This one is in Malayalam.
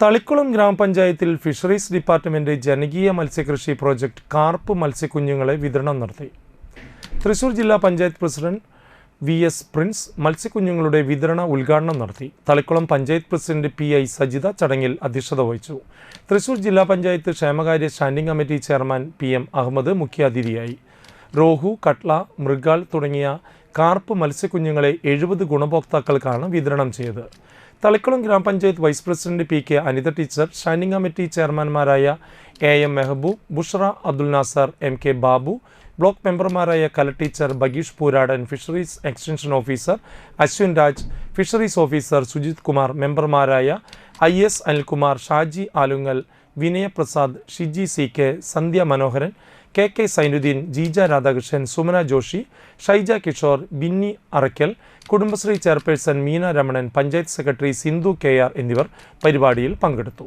തളിക്കുളം ഗ്രാമപഞ്ചായത്തിൽ ഫിഷറീസ് ഡിപ്പാർട്ട്മെന്റ് ജനകീയ മത്സ്യകൃഷി പ്രോജക്ട് കാർപ്പ് മത്സ്യക്കുഞ്ഞുങ്ങളെ വിതരണം നടത്തി. തൃശൂർ ജില്ലാ panchayat president V S Prince മത്സ്യക്കുഞ്ഞുങ്ങളുടെ വിതരണ ഉദ്ഘാടനം നടത്തി. Thalikulam panchayat president P I Sajitha ചടങ്ങിൽ അധ്യക്ഷത വഹിച്ചു. തൃശൂർ ജില്ലാ പഞ്ചായത്ത് ക്ഷേമകാര്യ standing committee chairman P M Ahammed മുഖ്യാതിഥിയായി. റോഹു കട്ല മൃഗാൽ തുടങ്ങിയ കാർപ്പ് മത്സ്യക്കുഞ്ഞുങ്ങളെ എഴുപത് ഗുണഭോക്താക്കൾക്കാണ് വിതരണം ചെയ്തത്. തളിക്കുളം ഗ്രാമപഞ്ചായത്ത് vice president P K Anitha teacher standing committee ചെയർമാൻമാരായ A M Mehboob Bushra Abdul Nasar M K Babu block മെമ്പർമാരായ Kala teacher Bageesh Pooradan fisheries extension officer Ashwin Raj fisheries officer Sujith Kumar മെമ്പർമാരായ I S Anilkumar Shaji Alungal Vinayaprasad Shiji C K Sandhya Manoharan K K Sainudheen Jeeja Radhakrishnan Sumana Joshi Shaija Kishore Binni Araykkal Kudumbashree chairperson Meena Ramanan panchayat secretary Sindhu K R എന്നിവർ പരിപാടിയിൽ പങ്കെടുത്തു.